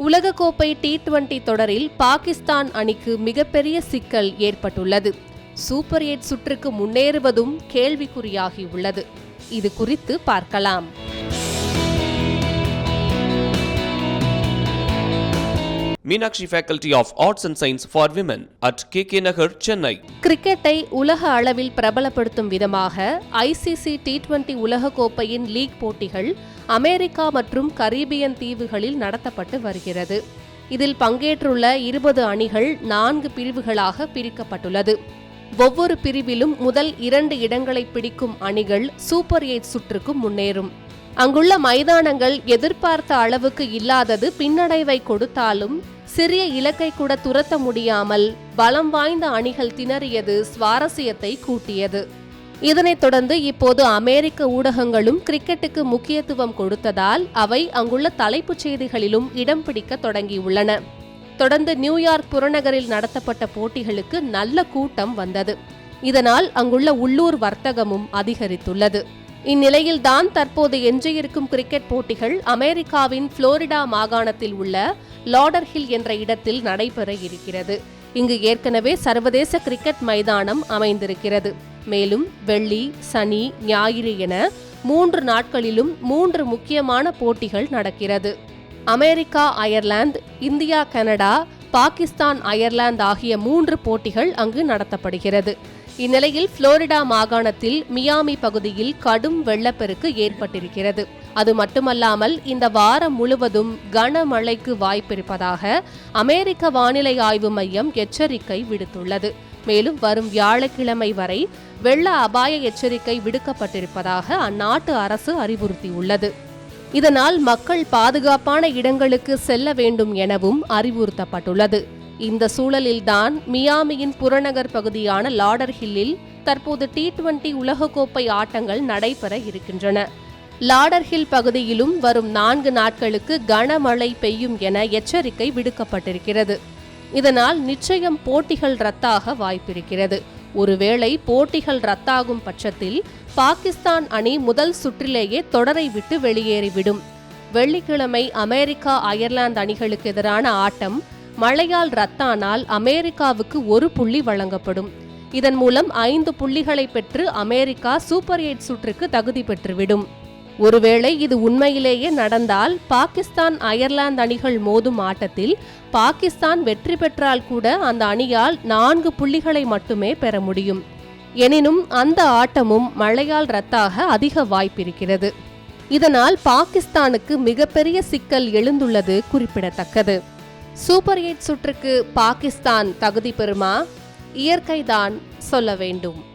உலகக்கோப்பை T twenty தொடரில் பாகிஸ்தான் அணிக்கு மிகப்பெரிய சிக்கல் ஏற்பட்டுள்ளது. சூப்பர் எயிட் சுற்றுக்கு முன்னேறுவதும் கேள்விக்குறியாகி உள்ளது. இது குறித்து பார்க்கலாம். Meenakshi faculty of arts and science for women at K K Nagar Chennai கிரிக்கெட்டை உலக அளவில் பிரபலப்படுத்தும் விதமாக ஐசிசி டி டுவெண்டி உலகக்கோப்பையின் லீக் போட்டிகள் அமெரிக்கா மற்றும் கரீபியன் தீவுகளில் நடத்தப்பட்டு வருகிறது. இதில் பங்கேற்றுள்ள இருபது அணிகள் நான்கு பிரிவுகளாக பிரிக்கப்பட்டுள்ளது. ஒவ்வொரு பிரிவிலும் முதல் இரண்டு இடங்களை பிடிக்கும் அணிகள் சூப்பர் எயிட் சுற்றுக்கு முன்னேறும். அங்குள்ள மைதானங்கள் எதிர்பார்த்த அளவுக்கு இல்லாதது பின்னடைவை கொடுத்தாலும் சிறிய இலக்கை கூட துரத்த முடியாமல் பலம் வாய்ந்த அணிகள் திணறியது சுவாரஸ்யத்தை கூட்டியது. இதனைத் தொடர்ந்து இப்போது அமெரிக்க ஊடகங்களும் கிரிக்கெட்டுக்கு முக்கியத்துவம் கொடுத்ததால் அவை அங்குள்ள தலைப்புச் செய்திகளிலும் இடம் பிடிக்க தொடங்கியுள்ளன. தொடர்ந்து நியூயார்க் புறநகரில் நடத்தப்பட்ட போட்டிகளுக்கு நல்ல கூட்டம் வந்தது. இதனால் அங்குள்ள உள்ளூர் வர்த்தகமும் அதிகரித்துள்ளது. இந்நிலையில்தான் தற்போது எஞ்சியிருக்கும் கிரிக்கெட் போட்டிகள் அமெரிக்காவின் புளோரிடா மாகாணத்தில் உள்ள லாடர்ஹில் என்ற இடத்தில் நடைபெற இருக்கிறது. இங்கு ஏற்கனவே சர்வதேச கிரிக்கெட் மைதானம் அமைந்திருக்கிறது. மேலும் வெள்ளி சனி ஞாயிறு என மூன்று நாட்களிலும் மூன்று முக்கியமான போட்டிகள் நடக்கிறது. America Ireland India Canada Pakistan Ireland ஆகிய மூன்று போட்டிகள் அங்கு நடத்தப்படுகிறது. இந்நிலையில் புளோரிடா மாகாணத்தில் மியாமி பகுதியில் கடும் வெள்ளப்பெருக்கு ஏற்பட்டிருக்கிறது. அது மட்டுமல்லாமல் இந்த வாரம் முழுவதும் கனமழைக்கு வாய்ப்பிருப்பதாக அமெரிக்க வானிலை ஆய்வு மையம் எச்சரிக்கை விடுத்துள்ளது. மேலும் வரும் வியாழக்கிழமை வரை வெள்ள அபாய எச்சரிக்கை விடுக்கப்பட்டிருப்பதாக அந்நாட்டு அரசு அறிவுறுத்தியுள்ளது. இதனால் மக்கள் பாதுகாப்பான இடங்களுக்கு செல்ல வேண்டும் எனவும் அறிவுறுத்தப்பட்டுள்ளது. இந்த சூழலில்தான் மியாமியின் புறநகர் பகுதியான லாடர் ஹில்லில் தற்போது டி டுவெண்டி உலகக்கோப்பை ஆட்டங்கள் நடைபெற இருக்கின்றன. லாடர்ஹில் பகுதியிலும் வரும் நான்கு நாட்களுக்கு கனமழை பெய்யும் என எச்சரிக்கை விடுக்கப்பட்டிருக்கிறது. இதனால் நிச்சயம் போட்டிகள் ரத்தாக வாய்ப்பிருக்கிறது. ஒருவேளை போட்டிகள் ரத்தாகும் பட்சத்தில் பாகிஸ்தான் அணி முதல் சுற்றிலேயே தொடரை விட்டு வெளியேறிவிடும். வெள்ளிக்கிழமை அமெரிக்கா அயர்லாந்து அணிகளுக்கு எதிரான ஆட்டம் மழையால் ரத்தானால் அமெரிக்காவுக்கு ஒரு புள்ளி வழங்கப்படும். இதன் மூலம் ஐந்து புள்ளிகளை பெற்று அமெரிக்கா சூப்பர் எயிட் சுற்றுக்கு தகுதி பெற்றுவிடும். ஒருவேளை இது உண்மையிலேயே நடந்தால் பாகிஸ்தான் அயர்லாந்து அணிகள் மோதும் ஆட்டத்தில் பாகிஸ்தான் வெற்றி பெற்றால் கூட அந்த அணியால் நான்கு புள்ளிகளை மட்டுமே பெற முடியும். எனினும் அந்த ஆட்டமும் மழையால் ரத்தாக அதிக வாய்ப்பிருக்கிறது. இதனால் பாகிஸ்தானுக்கு மிகப்பெரிய சிக்கல் எழுந்துள்ளது குறிப்பிடத்தக்கது. சூப்பர் எயிட் சுற்றுக்கு பாகிஸ்தான் தகுதி பெறுமா? இயற்கைதான் சொல்ல வேண்டும்.